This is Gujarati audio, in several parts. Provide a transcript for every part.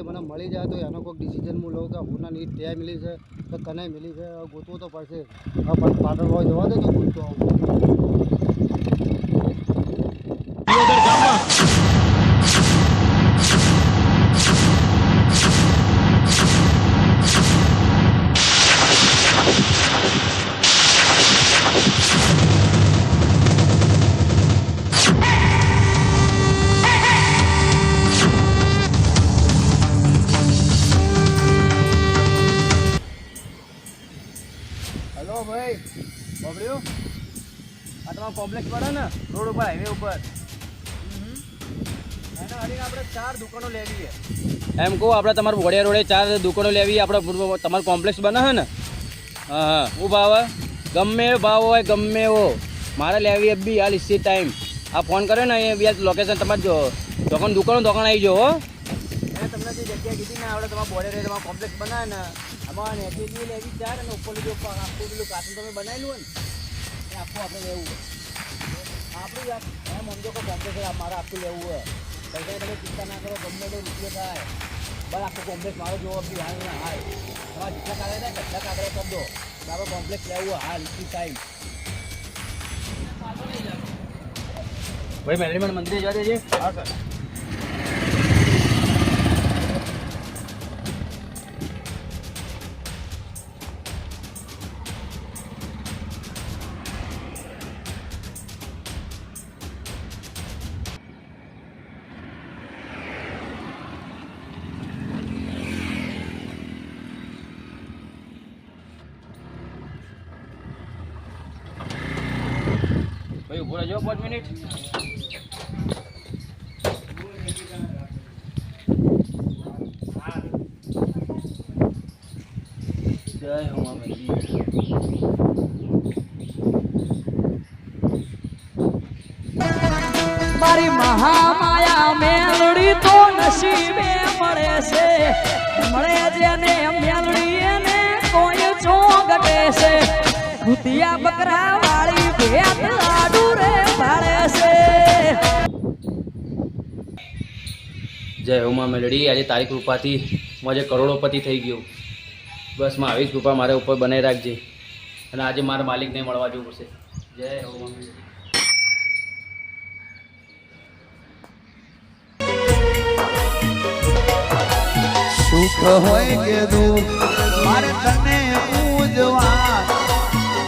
જો મને મળી જાય તો એનો કોઈક ડિસિઝન હું લઉં કે હું નીટ ત્યાં મિલી છે કે કને મિલી છે, ગોતવું તો પડશે. પણ પાટણ હોય જવા દે તો ગોતતો કોમ્પ્લેક્સ પડે ને રોડ ઉપર હાઈવે ઉપર. એના હરીને આપણે ચાર દુકાનો લેવી છે. એમ કહું આપણે તમારું વડિયા રોડે ચાર દુકાનો લેવી આપણે તમારું કોમ્પ્લેક્સ બને છે ને? હા હા. હું ભાવ? ગમે ભાવ હોય ગમે એવો. મારે લેવી બી હાલ ઇસી ટાઈમ આ ફોન કર્યો ને એ બી લોકેશન તમારે જો દુકાન દુકાનો દુકાન આવી જાઓ હો. તમને જે જગ્યા કીધી ને આપણે તમારા બોર્ડર એરિયા તમારા કોમ્પ્લેક્સ બનાવે ને આમાં નેચેલી લેવી ચાર અને ઉપર જો આખું પેલું કાર્ટૂન તમે બનાવેલું હોય ને એ આખું આપણે લેવું આપણું યાર એમ સમજો કે કોમ્પ્લેક્સ મારે આખું લેવું હોય. પૈસા તમે ચિંતા ના કરો ગમે તે રૂપિયો થાય. બસ આખું કોમ્પ્લેક્સ મારો જોવો બી હાલ ના હાલ. તમારા જેટલા કાગળ થાય બધા કાગળ કરી દો મારો કોમ્પ્લેક્સ લેવું હોય હાલ ઇસી ટાઈમ ભાઈ મેલરીમાં મંદિરે જવા દેજે. હા સર. રહેજો પાંચ મિનિટ. મારી મહામાયા મેલડી તો નસીબે મળે છે. મળે જેને મેલડી એને કોઈ ચોગટે છે. ભૂતિયા બકરા જય ઉમા મેલડી. આજે તારી કૃપાથી હું આજે કરોડોપતિ થઈ ગયો. બસમાં આવી જ કૃપા મારા ઉપર બનાવી રાખજે. અને આજે મારા માલિકને મળવા જવું પડશે. જય ઉમા મેલડી. સુખ હોય કે દુઃખ, મારે તને પૂજવા.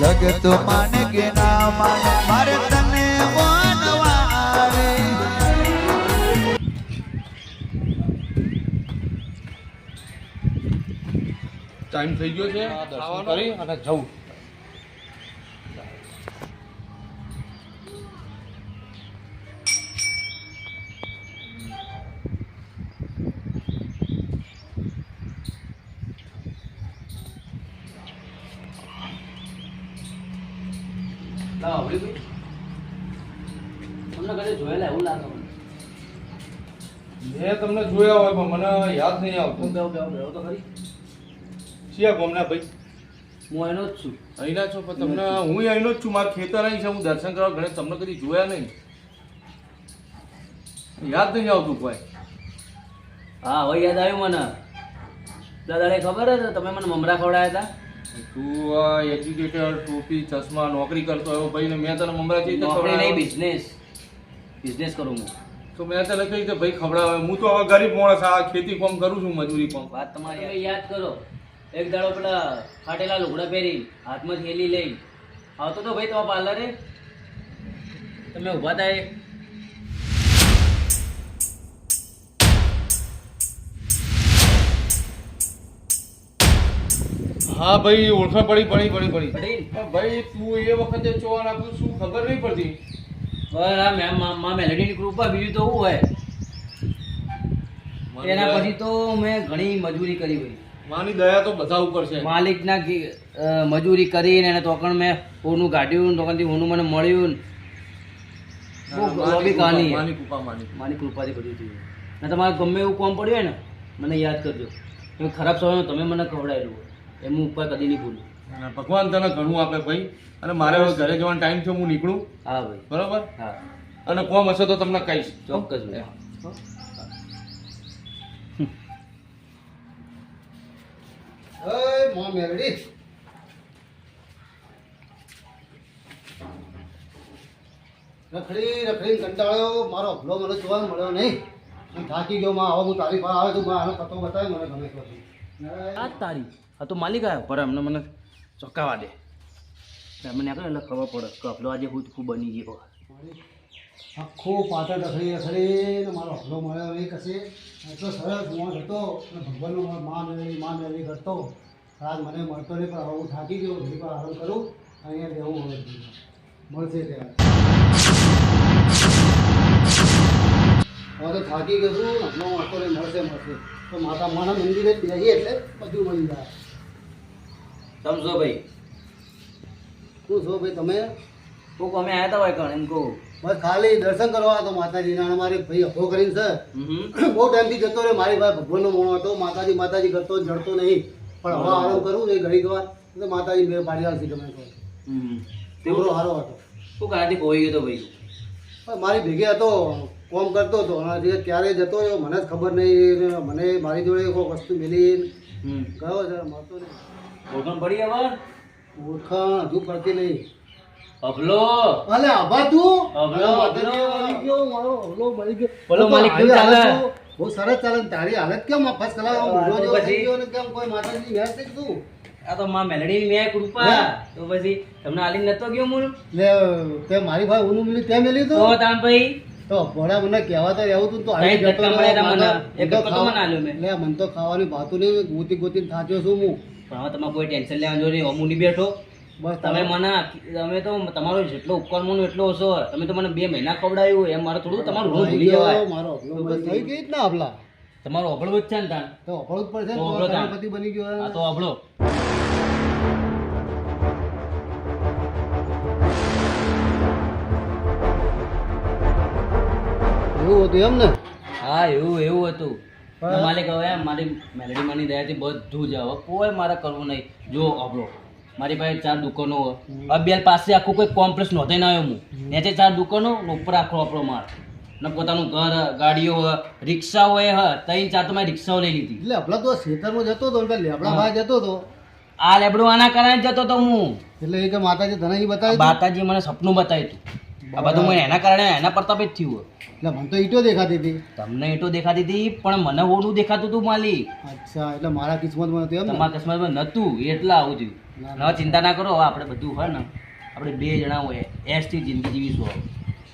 જગત માને કે ના માને, મારે ટાઈમ થઈ ગયો છે. ખાવાનો. કરી અને જવું. મેં તમને જોયા હોય પણ મને યાદ નહીં આવતું. બેહો બેહો બેહો તો ખરી શિયા ગોમના ભાઈ? હું એનો જ છું. અહીંના છો પણ તમને હું અહીંનો જ છું. મારા ખેતર અહીં છે હું દર્શન કરવા ગણે તમને કદી જોયા નહીં. યાદ નહીં આવતું કોઈ. હા હવે યાદ આવ્યું મને. દાદાને ખબર હતી તમે મને મમરા ખવડાવ્યા હતા? તું આ એજ્યુકેટેડ ટોપી ચશ્મા નોકરી કરતો એવો ભાઈ ને મેં તને મમરા ચીજ નોકરી નહીં બિઝનેસ બિઝનેસ કરું હું. તો મેં તને કહ્યું કે ભાઈ ખવડાવે હું તો હવે ગરીબ માણસ આ ખેતી કોમ કરું છું મજૂરી કોમ. વાત તમારી. યાદ કરો. એક દાડો પેલા ફાટેલા લુગડા પહેરી હાથમાં થેલી લઈ. આવતો તો ભાઈ તમારા પાર્લરે તમે ઊભા થાય. હા ભાઈ ઓળખાણ પડી પડી પડી પડી. પડી? ભાઈ તું એ વખતે ચોવા આપ્યું શું ખબર નહીં પડતી? બરાબર આ મેમ મા મેલેડીની કૃપા બીજું તો શું હોય? એના પછી તો મેં ઘણી મજૂરી કરી ભાઈ માની દયા તો બધા ઉપર છે. માલિકના મજૂરી કરીને એને તોકણ મેં હોનું કાઢ્યું તોકણથી હોનું મને મળ્યું. બહુ કહાની. માની કૃપા માની મારી કૃપાથી બધું થયું. ને તમારે ગમે એવું કોમ પડ્યું ને મને યાદ કરજો. ખરાબ સમયમાં તમે મને ખવડાવેલું એમ હું ઉપર કદી નહીં ભૂલું ભગવાન તને ઘણું આપે ભાઈ. અને મારે હવે ઘરે જવાનો ટાઈમ થયો હું નીકળું. હા ભાઈ. બરોબર? હા. અને કોમ હશે તો તમને કહીશ. ચોક્કસ ભાઈ. ઓય મો મેલડી. રખડી રખડી કંટાળ્યો. મારો ભલો મને જોવા મળ્યો નહીં. હું થાકી ગયો માં હવે હું તારી પાસે આવે તો માં આનો પતો બતાવે, મને ગમે તો. આ તારી. આ તો માલિક આવ્યો. પર એમને મને ચોકાવા દે. મને નીકળે એટલે ખબર પડે કે આપલો આજે હું ખૂબ બની ગયો. આખો પાછળ રખડી રખડી ને મારો હફલો મળ્યો એ કશે એટલો સરસ મોણ હતો. અને ભગવાનનો માં મેળવી માન મેળવી કરતો આજ મને મળતો નહીં પણ હવે હું થાકી ગયો ઘડી પર આરામ કરું. અહીંયા રહેવું હવે મળશે ત્યાં હવે તો થાકી ગયો છું. હમણો મળતો નહીં મળશે મળશે. તો માતા માના મંદિરે બેસીએ એટલે બધું મળી જાય. સમજો ભાઈ? શું છો ભાઈ તમે? કોક અમે આવ્યા હતા હોય કણ એમ કહું. બસ ખાલી દર્શન કરવા હતો માતાજીના મારી ભાઈ અભો કરીને છે. બહુ ટાઈમથી જતો રહ્યો મારી પાસે ભગવાનનો મોણો હતો. માતાજી માતાજી કરતો જડતો નહીં. પણ હવે આરામ કરું એ ઘડીક વાર. તો માતાજી મેં પાડી આવશે તમે કહો તેવડો સારો હતો. શું કાંથી કોઈ ગયો ભાઈ? મારી ભેગે હતો કોમ કરતો હતો. અને ક્યારે જતો રહ્યો મને જ ખબર નહીં. મને મારી જોડે કોઈ વસ્તુ મેલી હમ. ગયો છે મળતો નહીં. ઓળખાણ પડી હવે? ઓળખાણ હજુ પડતી નહીં. અભલો. અલે આભા તું? અભલો, અભલો. ગયો મારો અભલો મળી ગયો. બોલો માલિક, ચાલે? બહુ સરસ ચાલે તારી હાલત કેમ આ ફર્સ્ટ ક્લાસ આમ આ ઊંધો તો જેવો થઈ ગયો ને કેમ? કોઈ માતાજીની મહેર થઈ તું? આ તો માં મેલડી મેં કૃપા. તો પછી તમને આલી નતો ગયો મૂળ? લે તે મારી ભાઈ ઊનું મિલી તે મેલી તો? તાન ભાઈ? તો ભોળા મને કહેવા તો એવું તું આવી જતો મને. એક તો મને આલ્યો મેં. લે મને તો ખાવાની ભાતું નહીં ગોતી ગોતી થાચ્યો છું હું. પણ હવે તમારે કોઈ ટેન્શન લેવાનું બેઠો. બસ તમે મને તમે તો તમારો જેટલો ઉપકાર માનો એટલો હશો તમે તો મને બે મહિના ખવડાવ્યું એમ મારે થોડું તમારું રોજ ભૂલી જવાય. મારો થઈ ગઈ જ ને આપલા તમારો અભળો જ છે ને તાન તો અભળો જ પડશે તો તો અભળો બની ગયો. આ તો અભળો એવું હતું એમ ને હા એવું એવું હતું. માલિક હવે મારી મેલેડી માની દયાથી બધું જ હવે કોઈ મારે કરવું નહીં. જો અભળો મારી પાસે ચાર દુકાનો અબિયાલ પાસે આખું કોઈ કોમ્પ્લેક્સ નોંધાઈને આવ્યો હું. નીચે ચાર દુકાનો ઉપર આખો આપણો માળ ને પોતાનું ઘર ગાડીઓ હોય રિક્ષાઓ એ હ ત્રણ ચાર તો મેં રિક્ષાઓ લઈ લીધી. એટલે આપણા તો ખેતરમાં જતો હતો લેબડા ભાઈ જતો હતો. આ લેબડું આના કારણે જતો હતો હું. એટલે એ કે માતાજી તને બતાવ્યું? બાતાજી મને સપનું બતાવ્યું હતું. આ બધું મને એના કારણે એના પ્રતાપે જ થયું એટલે મને તો ઈટો દેખાતી હતી. તમને ઈટો દેખાતી હતી પણ મને ઓલું દેખાતું હતું માલી. અચ્છા એટલે મારા કિસ્મતમાં નતું ને? તમારા કિસ્મતમાં નતું એટલે આવું થયું. ના, ચિંતા ના કરો આપણે બધું હોય ને આપણે બે જણા હોય એસથી જિંદગી જીવીશું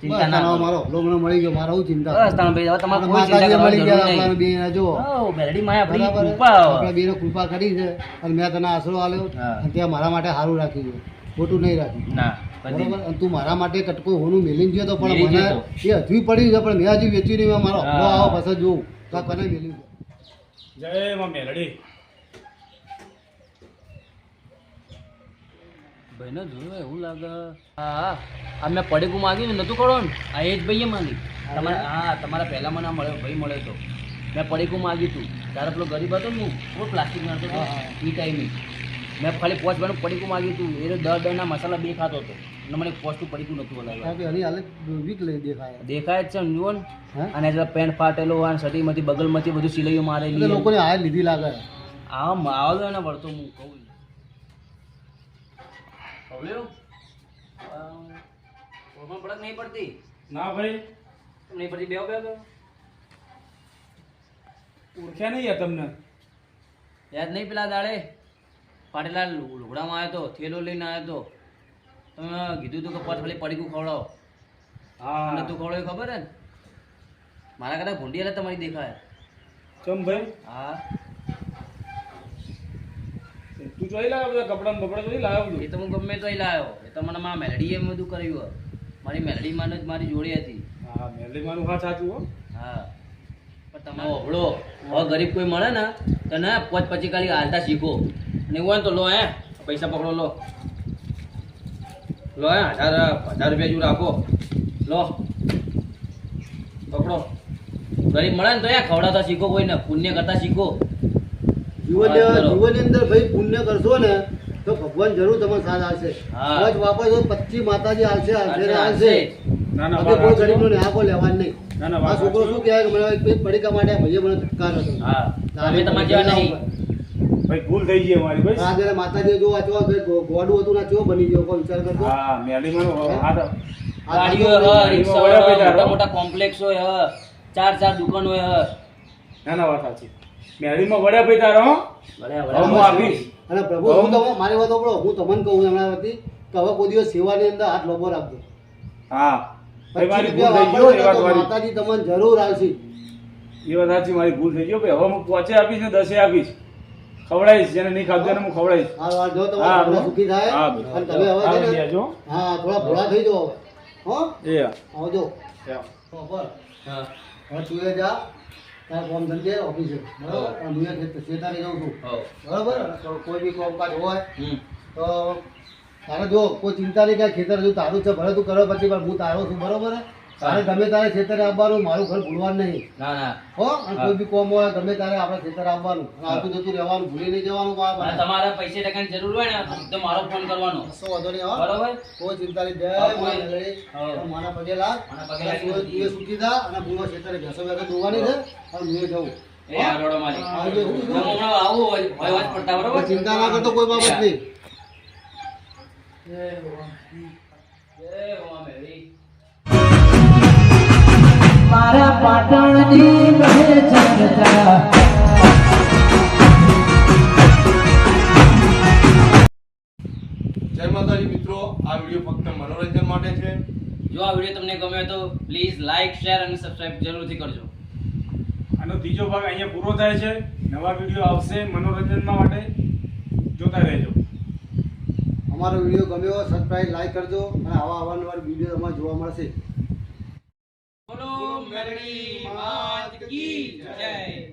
ચિંતા ના કરો. મારો હલો મળી ગયો મારો ચિંતા બસ તમે ભાઈ હવે તમારે કોઈ ચિંતા કરવાની જરૂર નહીં. બે જો હઉ, મેલડી માં આપણી કૃપા આપણા બેને કૃપા કરી છે અને મેં તને આશરો આલ્યો. અને ત્યાં મારા માટે સારું રાખી છે. ખોટું નહીં રાખ્યું ના બરાબર? અને તું મારા માટે કટકો હોનું મેલી ગયો તો પણ મને એ હજુ પડ્યું છે પણ મેં હજુ વેચ્યું નહીં મારો. આવો પછી જોઉં તો કને મેલ્યું જય માં મેલડી. ભાઈને જોયું એવું લાગે. હા આ મેં પડીકું માગ્યું ને નતું કરો ને આ એ જ ભાઈએ માગી. તમારા હા. તમારા પહેલા મને મળ્યો ભાઈ મળ્યો તો. મેં પડેકું માગ્યું હતું ત્યારે પેલો ગરીબ હતો ને હું પ્લાસ્ટિક નાખતો હતો. એ. ટાઈમે મેં ખાલી પોચ ભાઈનું પડીકું માગ્યું હતું એ દર દરના મસાલા બે ખાતો હતો. અને મને પોચનું પડીકું નહોતું કે એની હાલત વીક લઈ દેખાય. દેખાય જ છે ને જુઓ ને. અને એટલે પેન્ટ ફાટેલો અને સટીમાંથી બગલમાંથી બધું સિલાઈઓ મારેલી લોકોને હાર લીધી લાગે. આ માવલો એને વળતો હું કહું ઓળખાણ પડક નહીં પડતી? ના ભાઈ. નહીં પડતી બેવ બેવ બેવ. ઓળખ્યા નહીં યાર તમને? યાદ નહીં પેલા દાડે? પાટેલા લુગડામાં આવ્યો તો થેલો લઈને આવ્યો તો. તમે કીધું તું કે પછ ખાલી પડીકું ખવડાવો. હા. અને તું ખવડાવ્યું ખબર હે ને? મારા કરતા ભૂંડી તમારી દેખાય. ચમ ભાઈ? હા. તું જોઈ લાવ્યો બધા કપડા બપડા જોઈ લાવ્યો એ તો હું ગમે તો લાવ્યો એ તો મને મારા મેલડીએ બધું કર્યું. મારી મેલડી માને જ મારી જોડી હતી. હા મેલડી હા સાચું હો. હા. પણ તમે ઓભળો હવે ગરીબ કોઈ મળે ને તો ને પોચ પછી ખાલી હાલતા શીખો. ને એવું હોય તો લો હે. પૈસા પકડો લો. લો હે હજાર હજાર રૂપિયા જેવું રાખો. લો. પકડો. ગરીબ મળે ને તો એ ખવડાવતા શીખો કોઈને પુણ્ય કરતા શીખો. જીવન જીવનની અંદર ભાઈ પુણ્ય કરશો ને તો ભગવાન જરૂર તમને સાથ આવશે પચી માતાજી આવશે કોઈ. ગરીબનો કોઈ લેવા નહીં. ના, ના, આ છોકરો શું કહેવાય કે મને પડીકા માટે ભાઈએ મને ધક્કા હતો હા. તમે તમારા જેવા નહીં. ભાઈ ભૂલ થઈ ગઈ અમારી ભાઈ. માતાજી જો આ ગોડું હતું ના ચો બની ગયો કોઈ વિચાર કરતો? હા મેલીમાં હાથ ગાડીઓ હ રિક્ષા મોટા મોટા કોમ્પ્લેક્સ હોય હ. ચાર ચાર દુકાન હોય હ. ના ના વાત સાચી. મેલીમાં વડે ભાઈ તારો હવે હું આપીશ. અને પ્રભુ હું તમે મારી વાત સાંભળો. હું તમને કહું હમણાં વતી કે હવે કોઈ દિવસ સેવાની અંદર હાથ લોબો રાખજો. હા. ભાઈ મારી પચીસ ભૂલ થઈ રૂપિયા ગયો એ વાત વાપરો ને તો મારી માતાજી તમને જરૂર આવશે. એ વાત સાચી મારી ભૂલ થઈ ગયો ભાઈ. હવે હું પોચે આપીશ ને દસે આપીશ. ખવડાવીશ જેને નહીં ખાધું એને હું ખવડાવીશ. હા જો બરોબર. સુખી થાય. અને તમે હવે. હા થોડા ભોળા થઈ જાઓ હવે. હો? એ આવજો. હા. હા હવે તું જા. તારે કોમ ધંધે ઓફિસે બરાબર? હું એ શેતારી જાઉં છું. બરાબર? તો કોઈ બી કામકાજ હોય તો તારે જો કોઈ ચિંતા નહીં કાંઈ ખેતર જો તારું છે ભલે તું કરો પછી પણ હું તારો છું બરાબર? તારે ગમે તારે ખેતરે આવવાનું મારું ઘર ભૂલવાનું નહીં. ના ના. હો? અને કોઈ બી કોમ હોય ગમે તારે આપણે ખેતર આવવાનું. અને આવતું જતું રહેવાનું ભૂલી નહીં જવાનું તમારા તમારે પૈસે ટકાની જરૂર હોય ને તો મારો ફોન કરવાનો. કશો વાંધો નહીં હો. બરોબર? કોઈ ચિંતા નહીં. જય હા, કોઈ- માં નગરી. હા. મારા પગે લાગ મારા પગે અને લાગી તું એ- સુખી થા અને ભૂલો ખેતરે ભેસો ભેગા જોવાની છે. અને હું બરોબર? ચિંતા ના કરતો કોઈ બાબત નહીં. જય હોવા મેરી મારા પાટણની કહે ચર્ચા જય માતાજી મિત્રો આ વીડિયો ફક્ત મનોરંજન માટે છે. જો આ વીડિયો તમને ગમ્યો તો પ્લીઝ લાઈક શેર અને સબસ્ક્રાઇબ જરૂરથી કરજો. આનો ત્રીજો ભાગ અહીંયા પૂરો થાય છે. નવા વીડિયો આવશે મનોરંજનના માટે. જોતા રહેજો. અમારો વીડિયો ગમ્યો સબસ્ક્રાઇબ લાઈક કરજો. અને આવા અવારનવાર વીડિયો તમારે જોવા મળશે. બોલો મેરડી માત કી જય.